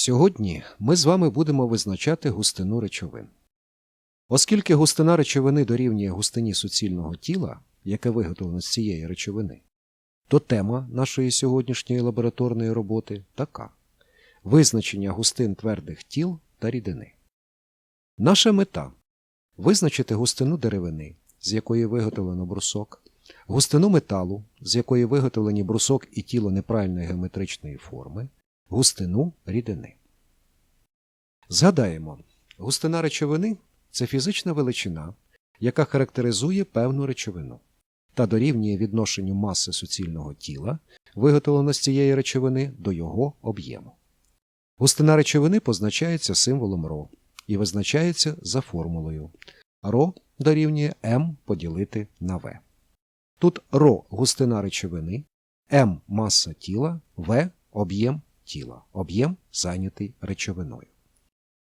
Сьогодні ми з вами будемо визначати густину речовин. Оскільки густина речовини дорівнює густині суцільного тіла, яке виготовлено з цієї речовини, то тема нашої сьогоднішньої лабораторної роботи така визначення густин твердих тіл та рідини. Наша мета визначити густину деревини, з якої виготовлено брусок, густину металу, з якої виготовлені брусок і тіло неправильної геометричної форми, густину рідини. Згадаємо, густина речовини це фізична величина, яка характеризує певну речовину та дорівнює відношенню маси суцільного тіла, виготовлено з цієї речовини до його об'єму. Густина речовини позначається символом ро і визначається за формулою. Ро дорівнює М поділити на В. Тут ро густина речовини, М маса тіла, В об'єм тіла, об'єм зайнятий речовиною.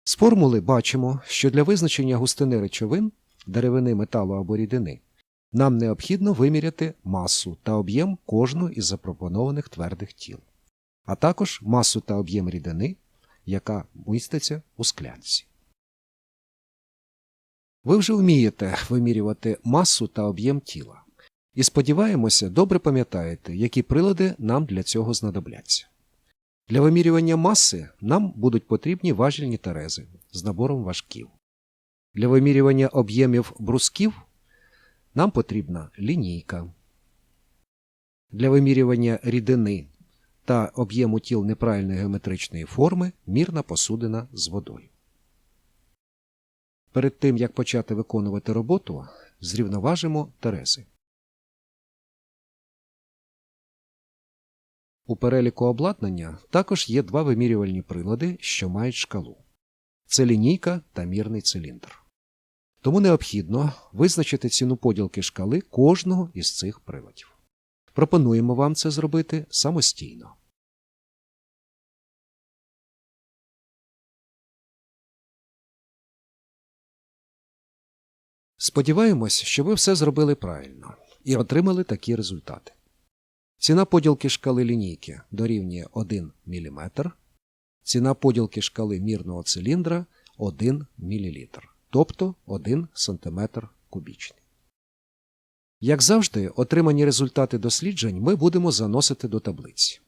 З формули бачимо, що для визначення густини речовин, деревини металу або рідини, нам необхідно виміряти масу та об'єм кожного із запропонованих твердих тіл, а також масу та об'єм рідини, яка міститься у склянці. Ви вже вмієте вимірювати масу та об'єм тіла. І сподіваємося, добре пам'ятаєте, які прилади нам для цього знадобляться. Для вимірювання маси нам будуть потрібні важільні терези з набором важків. Для вимірювання об'ємів брусків нам потрібна лінійка. Для вимірювання рідини та об'єму тіл неправильної геометричної форми мірна посудина з водою. Перед тим, як почати виконувати роботу, зрівноважимо терези. У переліку обладнання також є два вимірювальні прилади, що мають шкалу. Це лінійка та мірний циліндр. Тому необхідно визначити ціну поділки шкали кожного із цих приладів. Пропонуємо вам це зробити самостійно. Сподіваємось, що ви все зробили правильно і отримали такі результати. Ціна поділки шкали лінійки дорівнює 1 мм, ціна поділки шкали мірного циліндра 1 мл, тобто 1 см кубічний. Як завжди, отримані результати досліджень ми будемо заносити до таблиці.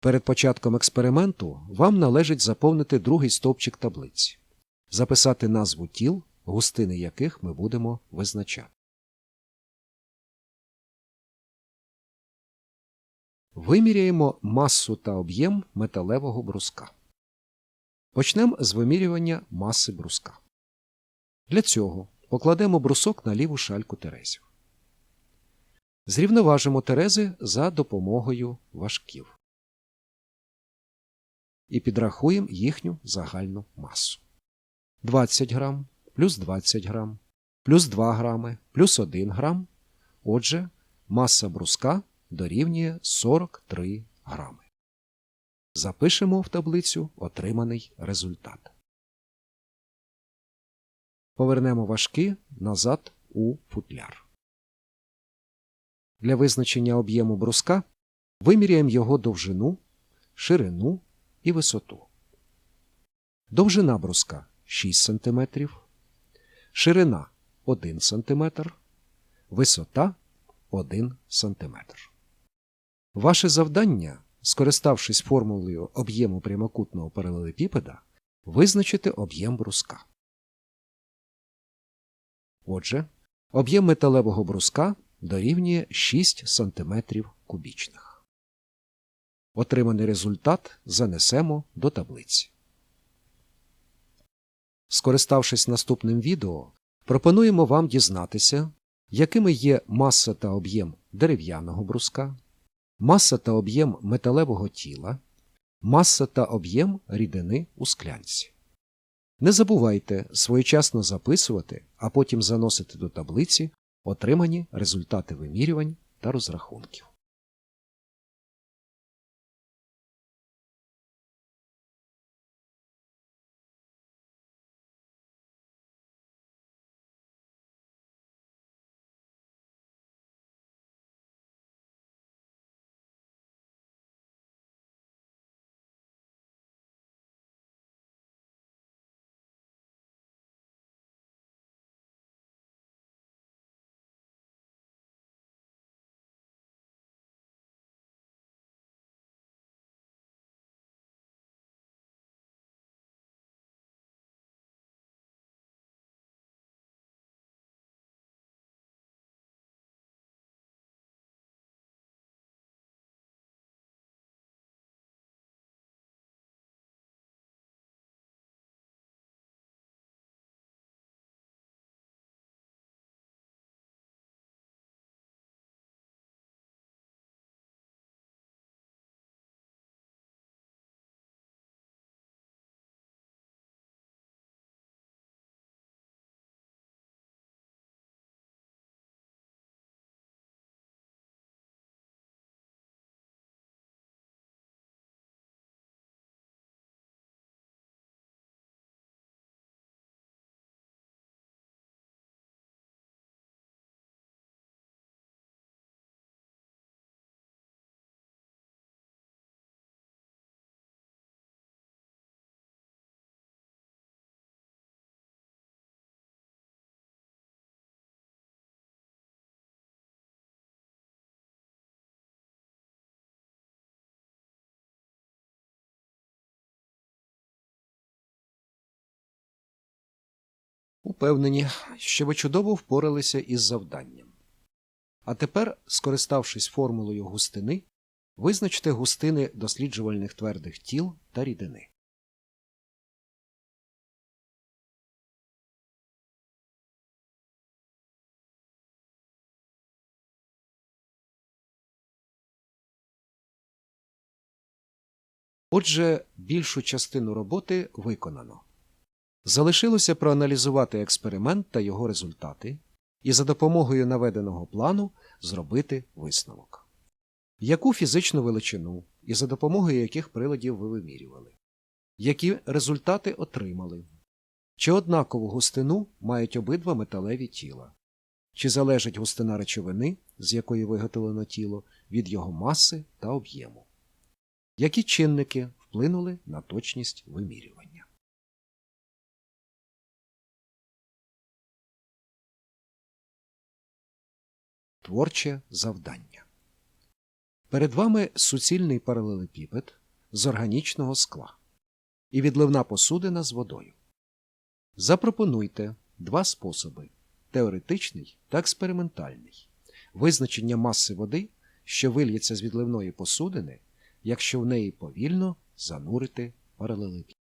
Перед початком експерименту вам належить заповнити другий стовпчик таблиці, записати назву тіл, густини яких ми будемо визначати. Виміряємо масу та об'єм металевого бруска. Почнемо з вимірювання маси бруска. Для цього покладемо брусок на ліву шальку терезів. Зрівноважимо терези за допомогою важків. І підрахуємо їхню загальну масу. 20 грам плюс 20 грам, плюс 2 грами, плюс 1 грам. Отже, маса бруска дорівнює 43 грами. Запишемо в таблицю отриманий результат. Повернемо важки назад у футляр. Для визначення об'єму бруска виміряємо його довжину, ширину і висоту. Довжина бруска 6 см, ширина 1 см, висота 1 см. Ваше завдання, скориставшись формулою об'єму прямокутного паралелепіпеда, визначити об'єм бруска. Отже, об'єм металевого бруска дорівнює 6 см кубічних. Отриманий результат занесемо до таблиці. Скориставшись наступним відео, пропонуємо вам дізнатися, якими є маса та об'єм дерев'яного бруска, маса та об'єм металевого тіла, маса та об'єм рідини у склянці. Не забувайте своєчасно записувати, а потім заносити до таблиці отримані результати вимірювань та розрахунків. Упевнені, що ви чудово впоралися із завданням. А тепер, скориставшись формулою густини, визначте густини досліджувальних твердих тіл та рідини. Отже, більшу частину роботи виконано. Залишилося проаналізувати експеримент та його результати і за допомогою наведеного плану зробити висновок. Яку фізичну величину і за допомогою яких приладів ви вимірювали? Які результати отримали? Чи однакову густину мають обидва металеві тіла? Чи залежить густина речовини, з якої виготовлено тіло, від його маси та об'єму? Які чинники вплинули на точність вимірювання? Творче завдання. Перед вами суцільний паралелепіпед з органічного скла і відливна посудина з водою. Запропонуйте два способи теоретичний та експериментальний визначення маси води, що вильється з відливної посудини, якщо в неї повільно занурити паралелепіпед.